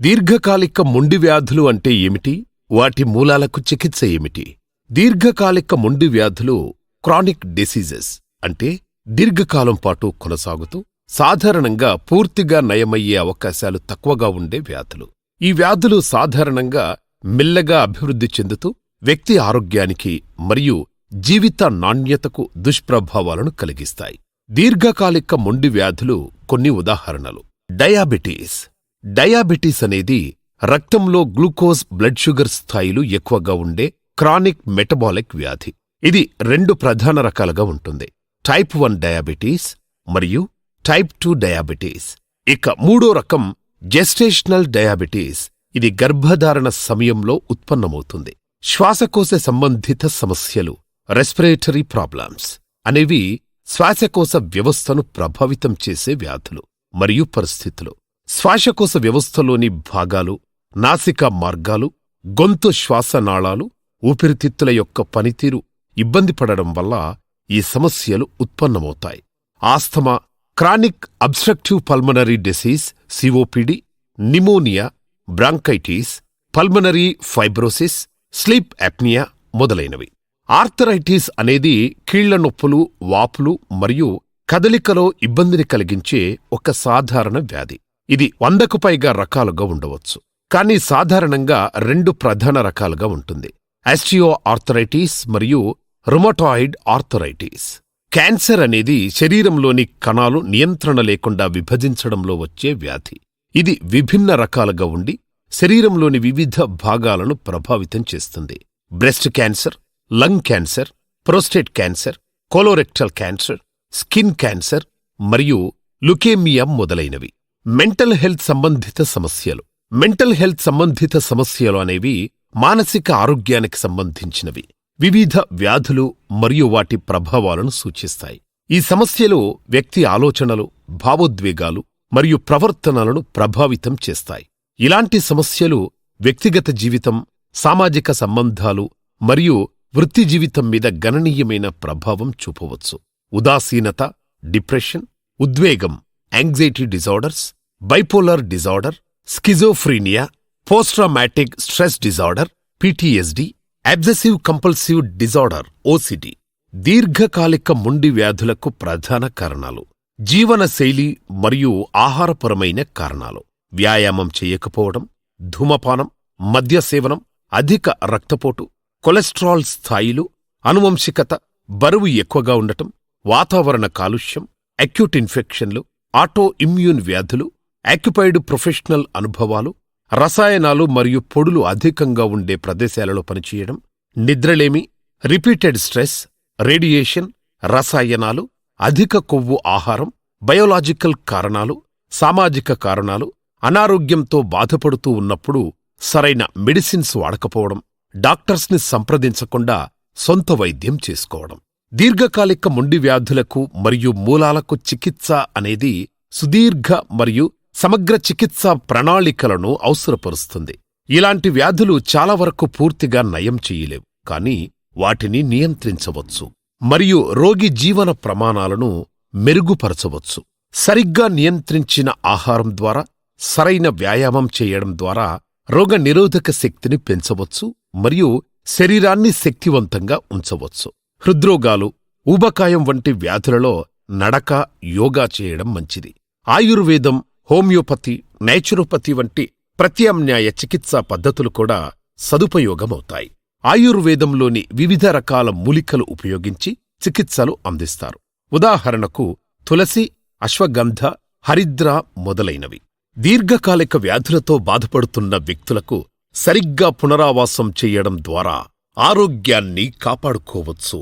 దీర్ఘకాలిక మొండి వ్యాధులు అంటే ఏమిటి? వాటి మూలాలకు చికిత్స ఏమిటి? దీర్ఘకాలిక మొండి వ్యాధులు క్రానిక్ డిసీజెస్ అంటే దీర్ఘకాలం పాటు కొనసాగుతూ సాధారణంగా పూర్తిగా నయమయ్యే అవకాశాలు తక్కువగా ఉండే వ్యాధులు. ఈ వ్యాధులు సాధారణంగా మెల్లగా అభివృద్ధి చెందుతూ వ్యక్తి ఆరోగ్యానికి మరియు జీవిత నాణ్యతకు దుష్ప్రభావాలను కలిగిస్తాయి. దీర్ఘకాలిక మొండి వ్యాధులు కొన్ని ఉదాహరణలు. డయాబెటీస్ డయాబెటీస్ అనేది రక్తంలో గ్లూకోజ్ బ్లడ్ షుగర్ స్థాయిలు ఎక్కువగా ఉండే క్రానిక్ మెటబాలిక్ వ్యాధి. ఇది రెండు ప్రధాన రకాలుగా ఉంటుంది. టైప్ వన్ డయాబెటీస్ మరియు టైప్ టూ డయాబెటీస్. ఇక మూడో రకం జెస్టేషనల్ డయాబెటీస్. ఇది గర్భధారణ సమయంలో ఉత్పన్నమవుతుంది. శ్వాసకోశ సంబంధిత సమస్యలు రెస్పిరేటరీ ప్రాబ్లమ్స్ అనేవి శ్వాసకోశ వ్యవస్థను ప్రభావితం చేసే వ్యాధులు మరియు పరిస్థితులు. శ్వాసకోశ వ్యవస్థలోని భాగాలు నాసికా మార్గాలు గొంతు శ్వాసనాళాలు ఊపిరితిత్తుల యొక్క పనితీరు ఇబ్బంది పడడం వల్ల ఈ సమస్యలు ఉత్పన్నమవుతాయి. Asthma chronic obstructive pulmonary disease COPD pneumonia bronchitis pulmonary fibrosis sleep apnoea మొదలైనవి. ఆర్థరైటిస్ అనేది కీళ్ళ నొప్పులు వాపులు మరియు కదలికలో ఇబ్బందిని కలిగించే ఒక సాధారణ వ్యాధి. ఇది వందకు పైగా రకాలుగా ఉండవచ్చు. కానీ సాధారణంగా రెండు ప్రధాన రకాలుగా ఉంటుంది. ఆస్టియో ఆర్థరైటిస్ మరియు రుమటాయిడ్ ఆర్థరైటిస్. క్యాన్సర్ అనేది శరీరంలోని కణాలు నియంత్రణ లేకుండా విభజించడంలో వచ్చే వ్యాధి. ఇది విభిన్న రకాలుగా ఉండి శరీరంలోని వివిధ భాగాలను ప్రభావితం చేస్తుంది. Breast cancer lung cancer prostate cancer colorectal cancer skin cancer మరియు లుకేమియా మొదలైనవి. మెంటల్ హెల్త్ సంబంధిత సమస్యలు. మెంటల్ హెల్త్ సంబంధిత సమస్యలు అనేవి మానసిక ఆరోగ్యానికి సంబంధించినవి. వివిధ వ్యాధులు మరియు వాటి ప్రభావాలను సూచిస్తాయి. ఈ సమస్యలు వ్యక్తి ఆలోచనలు భావోద్వేగాలు మరియు ప్రవర్తనలను ప్రభావితం చేస్తాయి. ఇలాంటి సమస్యలు వ్యక్తిగత జీవితం సామాజిక సంబంధాలు మరియు వృత్తి జీవితం మీద గణనీయమైన ప్రభావం చూపవచ్చు. ఉదాసీనత డిప్రెషన్ ఉద్వేగం anxiety disorders bipolar disorder schizophrenia posttraumatic stress disorder PTSD obsessive compulsive disorder OCD దీర్ఘకాలిక ముండి వ్యాధులకు ప్రధాన కారణాలు. జీవనశైలి మరియు ఆహారపరమైన కారణాలు. వ్యాయామం చేయకపోవడం ధూమపానం మద్యసేవనం అధిక రక్తపోటు కొలెస్ట్రాల్ స్థాయిలు అనువంశికత బరువు ఎక్కువగా ఉండటం వాతావరణ కాలుష్యం అక్యూట్ ఇన్ఫెక్షన్లు ఆటో ఇమ్యూన్ వ్యాధులు యాక్యుపైడ్ ప్రొఫెషనల్ అనుభవాలు రసాయనాలు మరియు పొడులు అధికంగా ఉండే ప్రదేశాలలో పనిచేయడం నిద్రలేమి రిపీటెడ్ స్ట్రెస్ రేడియేషన్ రసాయనాలు అధిక కొవ్వు ఆహారం బయోలాజికల్ కారణాలు సామాజిక కారణాలు అనారోగ్యంతో బాధపడుతూ ఉన్నప్పుడు సరైన మెడిసిన్స్ వాడకపోవడం డాక్టర్స్ని సంప్రదించకుండా సొంత వైద్యం చేసుకోవడం. దీర్ఘకాలిక మొండి వ్యాధులకు మరియు మూలాలకు చికిత్స అనేది సుదీర్ఘ మరియు సమగ్ర చికిత్సా ప్రణాళికలను అవసరపరుస్తుంది. ఇలాంటి వ్యాధులు చాలా వరకు పూర్తిగా నయం చేయలేవు కానీ వాటిని నియంత్రించవచ్చు మరియు రోగి జీవన ప్రమాణాలను మెరుగుపరచవచ్చు. సరిగ్గా నియంత్రించిన ఆహారం ద్వారా సరైన వ్యాయామం చేయడం ద్వారా రోగ నిరోధక శక్తిని పెంచవచ్చు మరియు శరీరాన్ని శక్తివంతంగా ఉంచవచ్చు. హృద్రోగాలు ఊబకాయం వంటి వ్యాధులలో నడక యోగా చేయడం మంచిది. ఆయుర్వేదం హోమియోపతి నేచురోపతి వంటి ప్రత్యామ్నాయ చికిత్సా పద్ధతులు కూడా సదుపయోగమవుతాయి. ఆయుర్వేదంలోని వివిధ రకాల మూలికలు ఉపయోగించి చికిత్సలు అందిస్తారు. ఉదాహరణకు తులసి అశ్వగంధ హరిద్ర మొదలైనవి. దీర్ఘకాలిక వ్యాధులతో బాధపడుతున్న వ్యక్తులకు సరిగ్గా పునరావాసం చేయడం ద్వారా ఆరోగ్యాన్ని కాపాడుకోవచ్చు.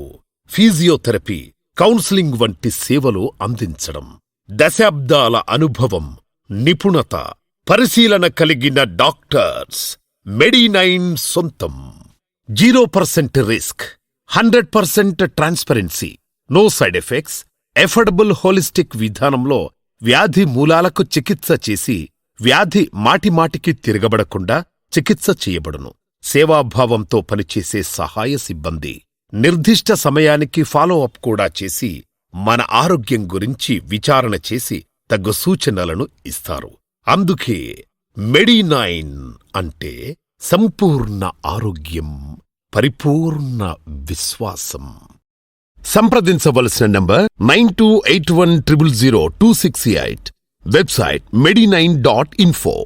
ఫిజియోథెరపీ కౌన్సిలింగ్ వంటి సేవలు అందించడం. దశాబ్దాల అనుభవం నిపుణత పరిశీలన కలిగిన డాక్టర్స్ మెడినైన్ సొంతం. Zero percent risk hundred percent transparency no side effects affordable holistic విధానంలో వ్యాధి మూలాలకు చికిత్స చేసి వ్యాధి మాటిమాటికి తిరగబడకుండా చికిత్స చేయబడును. సేవాభావంతో పనిచేసే సహాయ సిబ్బంది నిర్దిష్ట సమయానికి ఫాలో అప్ కూడా చేసి మన ఆరోగ్యం గురించి విచారణ చేసి తగు సూచనలను ఇస్తారు. అందుకే మెడినైన్ అంటే సంపూర్ణ ఆరోగ్యం పరిపూర్ణ విశ్వాసం. సంప్రదించవలసిన number nine two eight one triple zero two six eight. Website Medinine dot info.